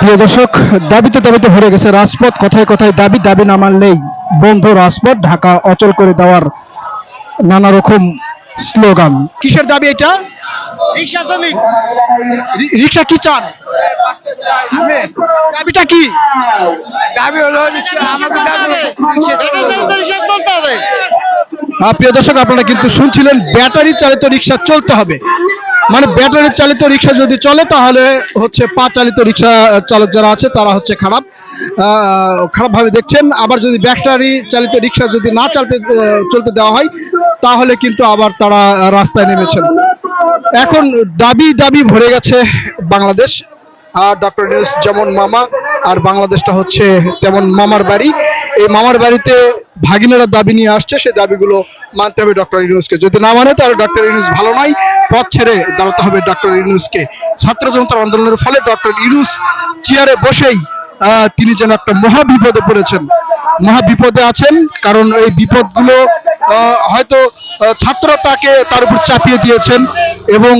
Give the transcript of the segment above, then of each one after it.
প্রিয় দর্শক দাবিতে দাবিতে ভরে গেছে রাজপথ। কথায় কথায় দাবি দাবি না মানলেই বন্ধ রাজপথ ঢাকা অচল করে দেওয়ার নানা রকম স্লোগান। কিসের দাবি এটা? রিক্সা শ্রমিক। রিক্সা কি চান? দাবিটা কি? দাবি হলো আমাদের দাবি। রিক্সা চলতে হবে। আহ, প্রিয় দর্শক আপনারা কিন্তু শুনছিলেন ব্যাটারি চালিত রিক্সা চলতে হবে। মানে ব্যাটারি চালিত রিক্সা যদি চলে, তাহলে হচ্ছে পা চালিত রিক্সা চালক যারা আছে, তারা হচ্ছে খারাপ। খারাপভাবে দেখছেন। আবার যদি ব্যাটারি চালিত রিক্সা যদি না চালতে চলতে দেওয়া হয়, তাহলে কিন্তু আবার তারা রাস্তায় নেমেছেন। এখন দাবি দাবি ভরে গেছে বাংলাদেশ। আর ডক্টর যেমন মামা, আর বাংলাদেশটা হচ্ছে তেমন মামার বাড়ি। এই মামার বাড়িতে ভাগিনেরা দাবি নিয়ে আসছে সেই দাবিগুলো মানতে হবে ডক্টর ইউনুসকে। যদি না মানে তাহলে ডক্টর ইউনুস ভালো নয়। পথ ছেড়ে দাঁড়াতে হবে ডক্টর ইউনুসকে। ছাত্র জনতার আন্দোলনের ফলে ডক্টর ইউনুস চেয়ারে বসেই তিনি যেন একটা মহা বিপদে পড়েছেন। মহা বিপদে আছেন কারণ এই বিপদগুলো হয়তো আহ, ছাত্ররা তাকে তার উপর চাপিয়ে দিয়েছেন এবং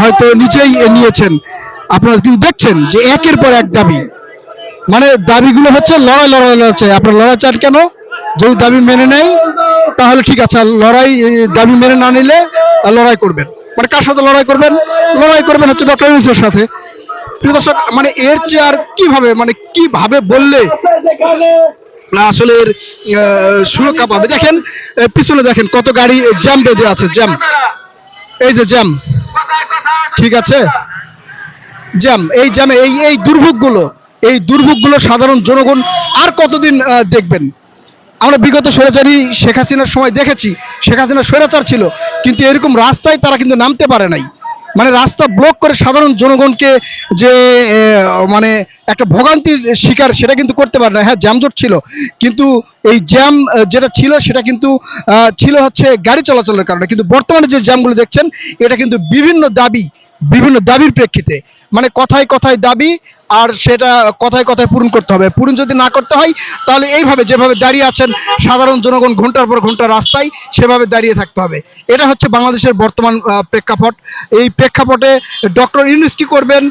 হয়তো নিজেই নিয়েছেন। আপনারা কিন্তু দেখছেন যে একের পর এক দাবি। মানে দাবিগুলো হচ্ছে লড়াই লড়াই লড়াই আপনার লড়াই চান কেন? যদি দাবি মেনে নেয়, তাহলে ঠিক আছে। লড়াই দাবি মেনে না নিলে লড়াই করবেন। মানে কার সাথে লড়াই করবেন? লড়াই করবেন হচ্ছে ডক্টর ইউনুসের সাথে। প্রিয় দর্শক মানে এর চেয়ে আর কীভাবে মানে কীভাবে বললে আসলে সুরক্ষা পাবে? দেখেন পিছনে দেখেন কত গাড়ি জ্যাম বেঁধে আছে, জ্যাম। এই যে জ্যাম। ঠিক আছে? জ্যাম, এই জ্যামে, এই এই দুর্ভোগগুলো। এই দুর্ভোগগুলো সাধারণ জনগণ আর কতদিন দেখবেন? আমরা বিগত স্বৈরাচারী শেখ হাসিনার সময় দেখেছি, শেখ হাসিনা স্বৈরাচার ছিল, কিন্তু এরকম রাস্তায় তারা কিন্তু নামতে পারে নাই। মানে রাস্তা ব্লক করে সাধারণ জনগণকে যে মানে একটা ভোগান্তির শিকার সেটা কিন্তু করতে পারে না। হ্যাঁ জ্যামজট ছিল, কিন্তু এই জ্যাম যেটা ছিল সেটা কিন্তু ছিল হচ্ছে গাড়ি চলাচলের কারণে। কিন্তু বর্তমানে যে জ্যামগুলো দেখছেন, এটা কিন্তু বিভিন্ন দাবি বিভিন্ন দাবির প্রেক্ষিতে। মানে কথায় কথায় দাবি আর সেটা কথায় কথায় পূরণ করতে হবে। পূরণ যদি না করতে হয়, তাহলে এইভাবে যেভাবে দাঁড়িয়ে আছেন সাধারণ জনগণ ঘণ্টার পর ঘণ্টা রাস্তায়, সেভাবে দাঁড়িয়ে থাকতে হবে। এটা হচ্ছে বাংলাদেশের বর্তমান প্রেক্ষাপট। এই প্রেক্ষাপটে ডক্টর ইউনুস কি করবেন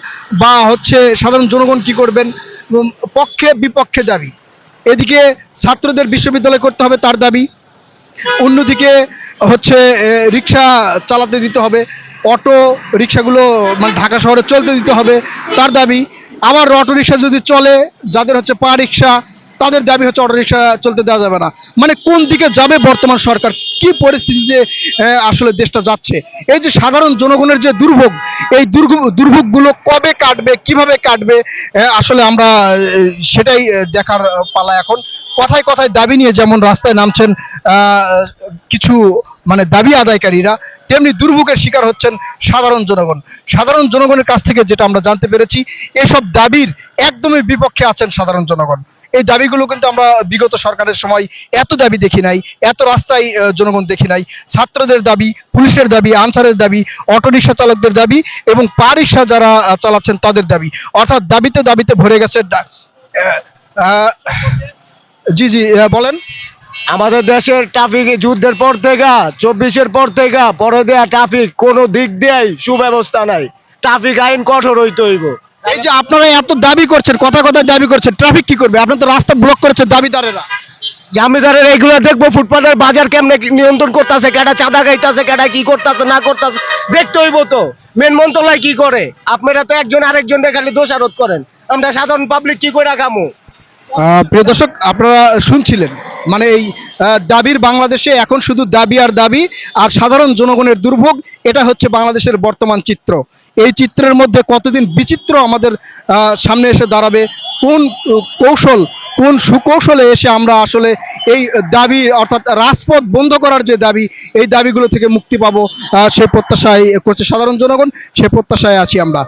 বা হচ্ছে সাধারণ জনগণ কি করবেন? পক্ষে বিপক্ষে দাবি। এদিকে ছাত্রদের বিশ্ববিদ্যালয় করতে হবে তার দাবি। অন্যদিকে হচ্ছে রিক্সা চালাতে দিতে হবে। অটো রিক্সাগুলো মানে ঢাকা শহরে চলতে দিতে হবে, তার দাবি। আবার অটো রিক্সা যদি চলে, যাদের হচ্ছে পা রিক্সা, তাদের দাবি হচ্ছে অটো রিক্সা চলতে দেওয়া যাবে না। মানে কোন দিকে যাবে বর্তমান সরকার? কি পরিস্থিতিতে আসলে দেশটা যাচ্ছে? এই যে সাধারণ জনগণের যে দুর্ভোগ, এই দুর্ভোগ দুর্ভোগগুলো কবে কাটবে, কীভাবে কাটবে আসলে আমরা সেটাই দেখার পালা এখন। কথায় কথায় দাবি নিয়ে যেমন রাস্তায় নামছেন কিছু মানে দাবি আদায়কারীরা তেমনি দুর্ভোগের শিকার হচ্ছেন সাধারণ জনগণ। সাধারণ জনগণের কাছ থেকে যেটা আমরা জানতে পেরেছি, এসব দাবির একদমই বিপক্ষে আছেন সাধারণ জনগণ। এই দাবিগুলো কিন্তু আমরা বিগত সরকারের সময় এত দাবি দেখি নাই, এত রাস্তায় জনগণ দেখি নাই। ছাত্রদের দাবি, পুলিশের দাবি, আনসারের দাবি অটোরিকশা চালকদের দাবি এবং পা রিক্সা যারা চালাচ্ছেন তাদের দাবি। অর্থাৎ দাবিতে দাবিতে ভরে গেছে জি জি বলেন। আমাদের দেশের ট্রাফিক যুদ্ধের পর থেকে চব্বিশের পর থেকে পরে দেয়া ট্রাফিক কোনো দিক দিয়েই সুব্যবস্থা নাই। ট্রাফিক আইন কঠোর হইতে হইব। এই যে আপনারা এত দাবি করছেন কথা কথা দাবি করছেন ট্রাফিক কি করবে? আপনার তো রাস্তা ব্লক করেছে দাবিদারেরা। জমিদারের এইগুলো দেখব ফুটপাতের বাজার কেমনে নিয়ন্ত্রণ করতেছে কেটা চাঁদা খাইতেছে কেটা কি করতেছে না করতেছে দেখতে হইব তো। মেন মন্ত্রণালয় কি করে? আপনারা তো একজন আরেকজনকে খালি দোষারোপ করেন। আমরা সাধারণ পাবলিক কি করে কামু আহ, প্রিয় দর্শক আপনারা শুনছিলেন মানে এই দাবির বাংলাদেশে এখন শুধু দাবি আর দাবি, আর সাধারণ জনগণের দুর্ভোগ, এটা হচ্ছে বাংলাদেশের বর্তমান চিত্র। এই চিত্রের মধ্যে কতদিন বিচিত্র আমাদের সামনে এসে দাঁড়াবে, কোন কৌশল, কোন সুকৌশলে এসে আমরা আসলে এই দাবি, অর্থাৎ রাজপথ বন্ধ করার যে দাবি, এই দাবিগুলো থেকে মুক্তি পাবো সে প্রত্যাশায় করছে সাধারণ জনগণ, সে প্রত্যাশায় আছি আমরা।